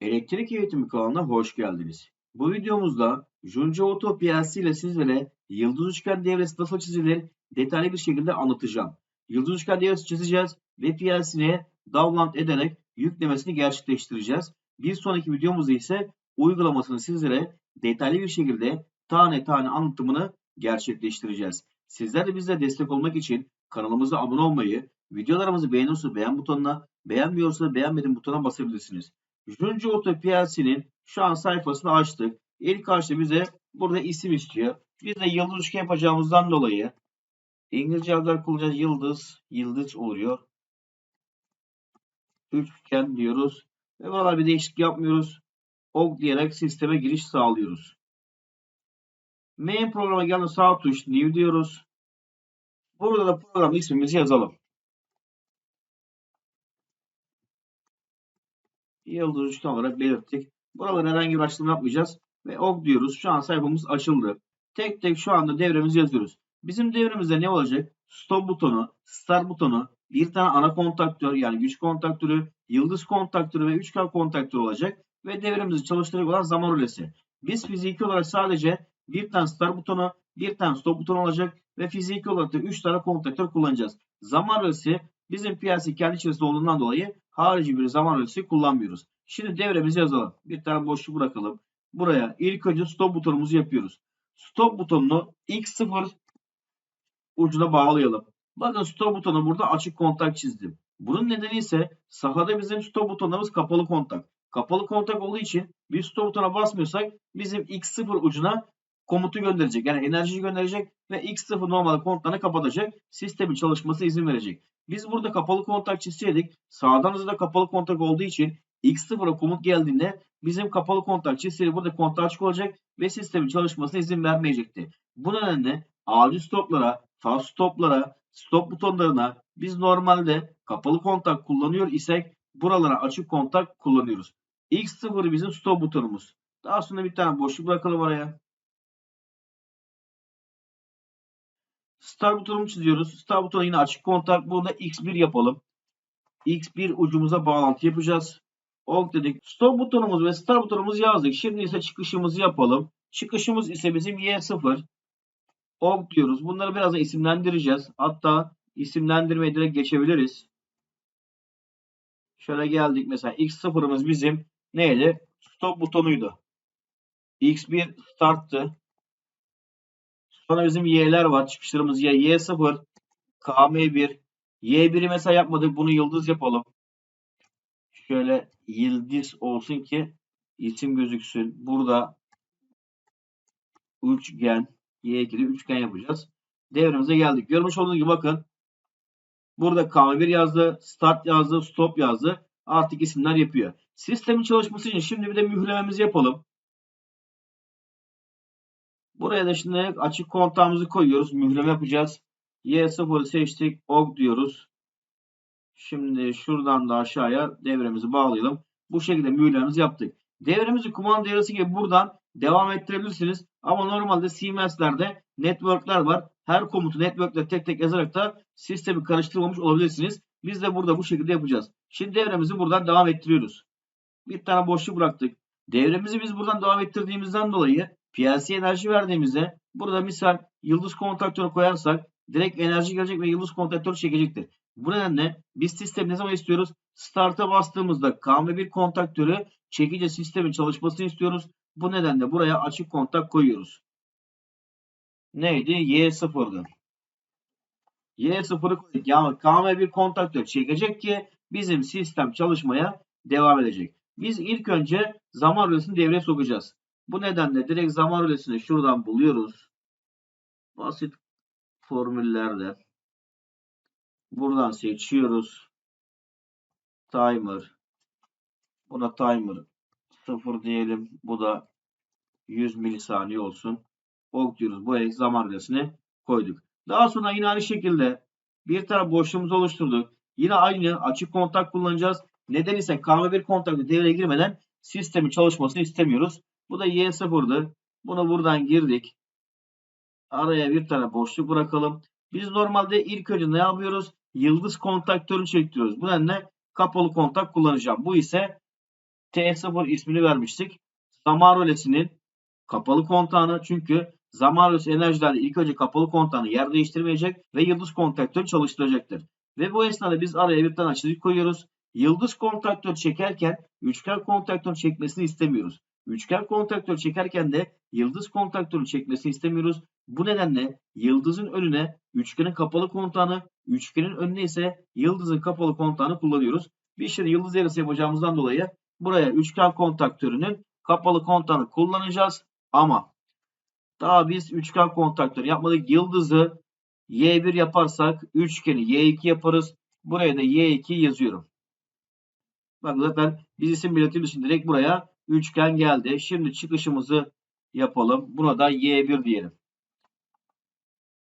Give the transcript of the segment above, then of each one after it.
Elektrik eğitimi kanalına hoş geldiniz. Bu videomuzda Junji Auto PLC ile sizlere yıldız üçgen devresi nasıl çizilir detaylı bir şekilde anlatacağım. Yıldız üçgen devresi çizeceğiz ve PLC'ye download ederek yüklemesini gerçekleştireceğiz. Bir sonraki videomuzda ise uygulamasını sizlere detaylı bir şekilde tane tane anlatımını gerçekleştireceğiz. Sizler de bize destek olmak için kanalımıza abone olmayı, videolarımızı beğeniyorsa beğen butonuna, beğenmiyorsa beğenmedim butonuna basabilirsiniz. Junji Auto PLC'nin şu an sayfasını açtık. İlk başta bize burada isim istiyor. Biz de yıldız üçgen yapacağımızdan dolayı İngilizce harfler kullanacağız. Yıldız, yıldız oluyor. Üçgen diyoruz. Ve buralar bir değişiklik yapmıyoruz. OK diyerek sisteme giriş sağlıyoruz. Main programa geldi sağ tuş new diyoruz. Burada da program ismimizi yazalım. Yıldız üçgen olarak belirttik. Buralara herhangi bir açılım yapmayacağız. Ve OK diyoruz. Şu an sayfamız açıldı. Tek tek şu anda devremizi yazıyoruz. Bizim devremizde ne olacak? Stop butonu, start butonu, bir tane ana kontaktör yani güç kontaktörü, yıldız kontaktörü ve üçgen kontaktörü olacak. Ve devremizi çalıştıracak olan zaman rölesi. Biz fiziki olarak sadece bir tane start butonu, bir tane stop butonu olacak ve fiziki olarak da 3 tane kontaktör kullanacağız. Zaman rölesi bizim PLC kendi içerisinde olduğundan dolayı harici bir zaman rölesi kullanmıyoruz. Şimdi devremizi yazalım. Bir tane boşluk bırakalım. Buraya ilk önce stop butonumuzu yapıyoruz. Stop butonunu X0 ucuna bağlayalım. Bakın stop butonu burada açık kontak çizdim. Bunun nedeni ise sahada bizim stop butonlarımız kapalı kontak. Kapalı kontak olduğu için bir stop butona basmıyorsak bizim X0 ucuna komutu gönderecek. Yani enerji gönderecek ve X0 normal kontlarını kapatacak. Sistemin çalışması izin verecek. Biz burada kapalı kontak çizseydik sağdan hızlı kapalı kontak olduğu için X0'a komut geldiğinde bizim kapalı kontak çizseydik burada kontak açık olacak ve sistemin çalışmasına izin vermeyecekti. Bu nedenle acil stoplara, fast stoplara, stop butonlarına biz normalde kapalı kontak kullanıyor isek buralara açık kontak kullanıyoruz. X0 bizim stop butonumuz. Daha sonra bir tane boşluk bırakalım oraya. Start butonumu çiziyoruz. Start butonu yine açık kontak. Bunu da X1 yapalım. X1 ucumuza bağlantı yapacağız. OK dedik. Stop butonumuz ve start butonumuzu yazdık. Şimdi ise çıkışımızı yapalım. Çıkışımız ise bizim Y0. OK diyoruz. Bunları biraz da isimlendireceğiz. Hatta isimlendirmeye direkt geçebiliriz. Şöyle geldik mesela X0'ımız bizim neydi? Stop butonuydu. X1 starttı. Sonra bizim Y'ler var. Çıkışlarımız Y. Y0, KM1. Y1'i mesela yapmadık. Bunu yıldız yapalım. Şöyle yıldız olsun ki isim gözüksün. Burada üçgen Y2'de üçgen yapacağız. Devremize geldik. Görmüş olduğunuz gibi bakın. Burada KM1 yazdı. Start yazdı. Stop yazdı. Artık isimler yapıyor. Sistemin çalışması için şimdi bir de mühürlememizi yapalım. Buraya da şimdi açık kontağımızı koyuyoruz. Mühürleme yapacağız. Y0'ı seçtik. OK diyoruz. Şimdi şuradan da aşağıya devremizi bağlayalım. Bu şekilde mühürlememizi yaptık. Devremizi kumanda devresi gibi buradan devam ettirebilirsiniz. Ama normalde CMS'lerde network'ler var. Her komutu network'le tek tek yazarak da sistemi karıştırmamış olabilirsiniz. Biz de burada bu şekilde yapacağız. Şimdi devremizi buradan devam ettiriyoruz. Bir tane boşluk bıraktık. Devremizi biz buradan devam ettirdiğimizden dolayı PLC enerji verdiğimizde burada misal yıldız kontaktörü koyarsak direkt enerji gelecek ve yıldız kontaktörü çekecektir. Bu nedenle biz sistemi ne zaman istiyoruz? Start'a bastığımızda KM1 kontaktörü çekici sistemin çalışmasını istiyoruz. Bu nedenle buraya açık kontak koyuyoruz. Neydi? Y0'dı. Y0'ı koyduk. Yani KM1 kontaktör çekecek ki bizim sistem çalışmaya devam edecek. Biz ilk önce zaman rölesini devreye sokacağız. Bu nedenle direkt zaman rölesini şuradan buluyoruz. Basit formüllerde. Buradan seçiyoruz. Timer. Buna timer 0 diyelim. Bu da 100 milisaniye olsun. Ok diyoruz. Bu zaman rölesini koyduk. Daha sonra yine aynı şekilde bir tane boşluğumuzu oluşturduk. Yine aynı açık kontak kullanacağız. Neden ise KM1 kontaklı devreye girmeden sistemin çalışmasını istemiyoruz. Bu da Y0'dı. Bunu buradan girdik. Araya bir tane boşluk bırakalım. Biz normalde ilk önce ne yapıyoruz? Yıldız kontaktörünü çektiriyoruz. Bu nedenle kapalı kontak kullanacağım. Bu ise T0 ismini vermiştik. Zaman rölesinin kapalı kontağını çünkü zaman rölesi enerjilerle ilk önce kapalı kontağını yer değiştirmeyecek ve yıldız kontaktörü çalıştıracaktır. Ve bu esnada biz araya bir tane çizik koyuyoruz. Yıldız kontaktör çekerken üçgen kontaktör çekmesini istemiyoruz. Üçgen kontaktör çekerken de yıldız kontaktörü çekmesini istemiyoruz. Bu nedenle yıldızın önüne üçgenin kapalı kontağını, üçgenin önüne ise yıldızın kapalı kontağını kullanıyoruz. Bir şimdi yıldız yarısı yapacağımızdan dolayı buraya üçgen kontaktörünün kapalı kontağını kullanacağız. Ama daha biz üçgen kontaktörü yapmadık. Yıldızı Y1 yaparsak üçgeni Y2 yaparız. Buraya da Y2 yazıyorum. Bak zaten biz isim belirttiğimiz için direkt buraya üçgen geldi. Şimdi çıkışımızı yapalım. Buna da Y1 diyelim.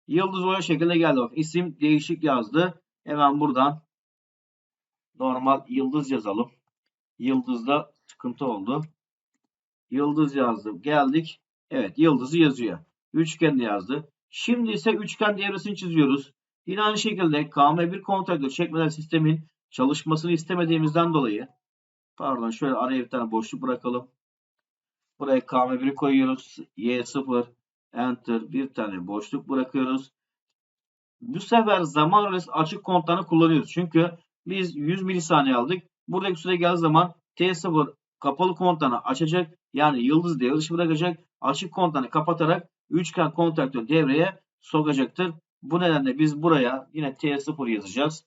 Yıldız o şekilde geldi. Bak isim değişik yazdı. Hemen buradan normal yıldız yazalım. Yıldızda sıkıntı oldu. Yıldız yazdım. Geldik. Evet yıldızı yazıyor. Üçgen de yazdı. Şimdi ise üçgen devresini çiziyoruz. Yine aynı şekilde KM1 kontaktör çekmeler sistemin çalışmasını istemediğimizden dolayı pardon şöyle araya bir tane boşluk bırakalım. Buraya KM1'i koyuyoruz. Y0 Enter bir tane boşluk bırakıyoruz. Bu sefer zaman rölesi açık kontağını kullanıyoruz. Çünkü biz 100 milisaniye aldık. Buradaki süre geldiği zaman T0 kapalı kontağını açacak. Yani yıldız devre dışı bırakacak. Açık kontağını kapatarak üçgen kontaktör devreye sokacaktır. Bu nedenle biz buraya yine T0 yazacağız.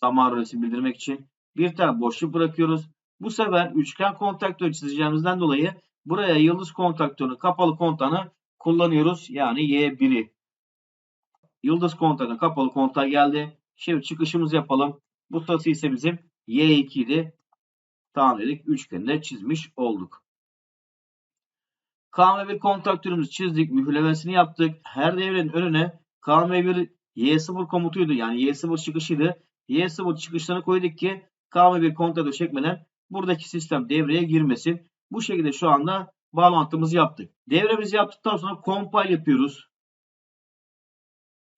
Zaman rölesi bildirmek için. Bir tane boşluk bırakıyoruz. Bu sefer üçgen kontaktör çizeceğimizden dolayı buraya yıldız kontaktörünün kapalı kontağını kullanıyoruz. Yani Y1'i. Yıldız kontaktörünün kapalı kontağı geldi. Şimdi çıkışımızı yapalım. Bu sırası ise bizim Y2 idi. Tamam dedik. Üçgeni çizmiş olduk. KM1 kontaktörümüzü çizdik. Mühürlemesini yaptık. Her devrenin önüne KM1 Y0 komutuydu. Yani Y0 çıkışıydı. Y0 çıkışlarını koyduk ki KM1 kontaktör çekmeden buradaki sistem devreye girmesin. Bu şekilde şu anda bağlantımızı yaptık. Devremizi yaptıktan sonra compile yapıyoruz.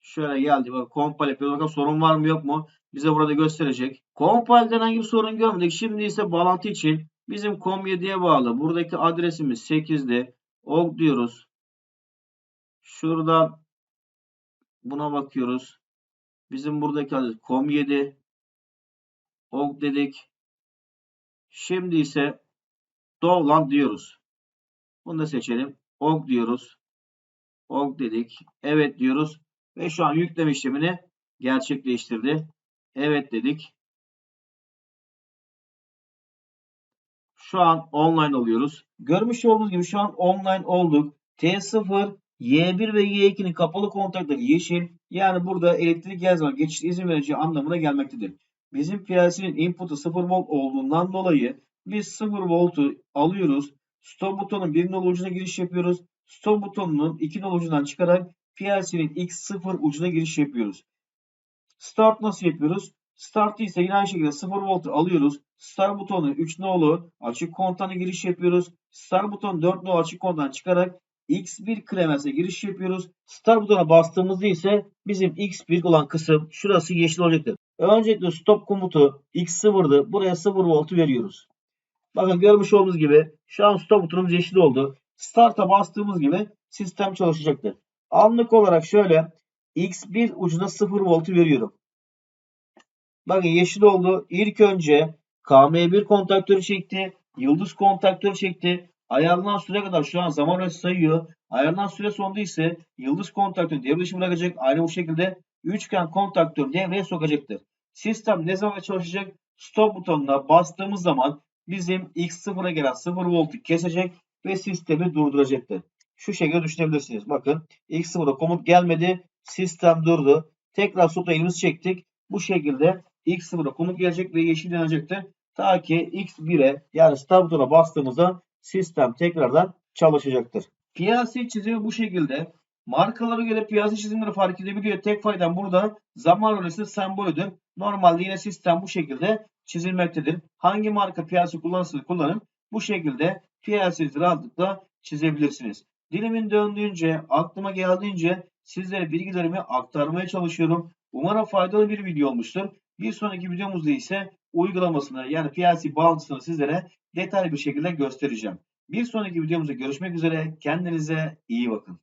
Şöyle geldi. Bak compile yapıyoruz. Bakalım sorun var mı yok mu? Bize burada gösterecek. Compile'den herhangi bir sorun görmedik. Şimdi ise bağlantı için bizim com7'ye bağlı. Buradaki adresimiz 8'de. Org diyoruz. Şuradan buna bakıyoruz. Bizim buradaki adres com7 org dedik. Şimdi ise Dovland diyoruz. Bunu da seçelim. org diyoruz. org dedik. Evet diyoruz. Ve şu an yükleme işlemini gerçekleştirdi. Evet dedik. Şu an online oluyoruz. Görmüş olduğunuz gibi şu an online olduk. T0, Y1 ve Y2'nin kapalı kontakları yeşil. Yani burada elektrik geldiği geçiş izin vereceği anlamına gelmektedir. Bizim PLC'nin input'u 0 volt olduğundan dolayı biz 0 voltu alıyoruz. Stop butonun bir nol ucuna giriş yapıyoruz. Stop butonunun iki nol ucundan çıkarak PLC'nin X0 ucuna giriş yapıyoruz. Start nasıl yapıyoruz? Start ise yine aynı şekilde 0 voltu alıyoruz. Start butonu 3 nolu açık kontağına giriş yapıyoruz. Start butonu 4 nolu açık kontağına çıkarak X1 klemese giriş yapıyoruz. Start butona bastığımızda ise bizim X1 olan kısım şurası yeşil olacaktır. Öncelikle stop komutu X0'dı. Buraya 0 voltu veriyoruz. Bakın görmüş olduğunuz gibi şu an stop butonumuz yeşil oldu. Start'a bastığımız gibi sistem çalışacaktır. Anlık olarak şöyle X1 ucuna 0 voltu veriyorum. Bakın yeşil oldu. İlk önce KM1 kontaktörü çekti. Yıldız kontaktörü çekti. Ayarlanan süre kadar şu an zaman ölçüsü sayıyor. Ayarlanan süre sonunda ise yıldız kontaktörü devre dışı bırakacak. Aynı bu şekilde üçgen kontaktör devreye sokacaktır. Sistem ne zaman çalışacak? Stop butonuna bastığımız zaman bizim X0'a gelen 0 voltu kesecek ve sistemi durduracaktır. Şu şekilde düşünebilirsiniz. Bakın X0'a komut gelmedi. Sistem durdu. Tekrar stopta elimizi çektik. Bu şekilde X0'a komut gelecek ve yeşil yanacaktır. Ta ki X1'e yani start butona bastığımızda sistem tekrardan çalışacaktır. PLC çizimi bu şekilde. Markalara göre PLC çizimleri fark edebiliyor. Tek faydan burada zaman rölesi sembolüdür. Normalde yine sistem bu şekilde çizilmektedir. Hangi marka PLC kullanırsanız kullanın bu şekilde PLC'yi rahatlıkla çizebilirsiniz. Dilimin döndüğünce, aklıma geldiğince sizlere bilgilerimi aktarmaya çalışıyorum. Umarım faydalı bir video olmuştur. Bir sonraki videomuzda ise uygulamasını yani PLC bağlantısını sizlere detaylı bir şekilde göstereceğim. Bir sonraki videomuzda görüşmek üzere. Kendinize iyi bakın.